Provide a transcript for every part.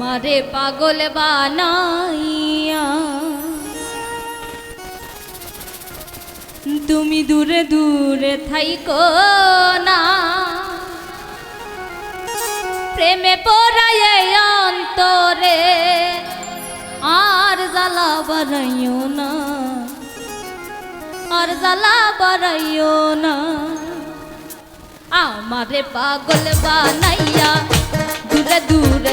আমারে পাগল বানাইয়া। তুমি দূরে দূরে থাইকো না। প্রেমে পড়াইয়ে অন্তরে আর জ্বালা বাড়াইও না। আর জ্বালা বাড়াইও না। আমারে পাগল বানাইয়া দূরে দূরে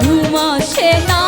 ঘুমাসে না।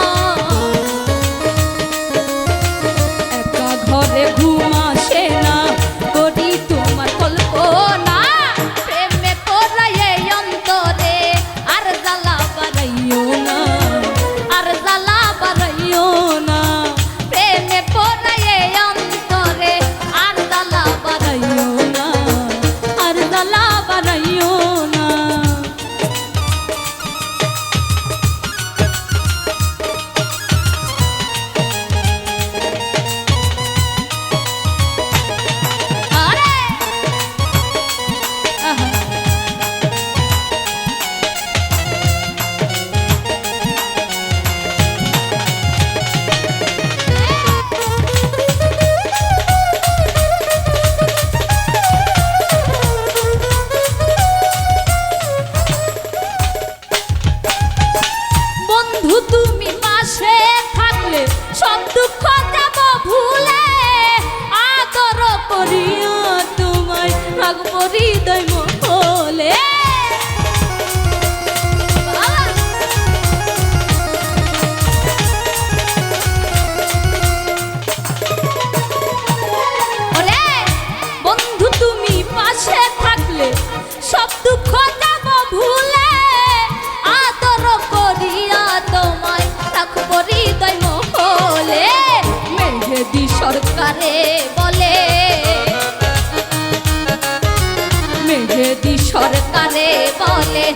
বলে বলে,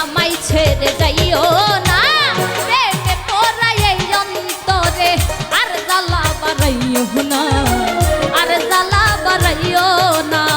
আমায় ছেড়ে যাইও না। প্রেমে পড়াই এই অন্তরে আর জ্বালা বাড়াইও না, আর জ্বালা বাড়াইও না।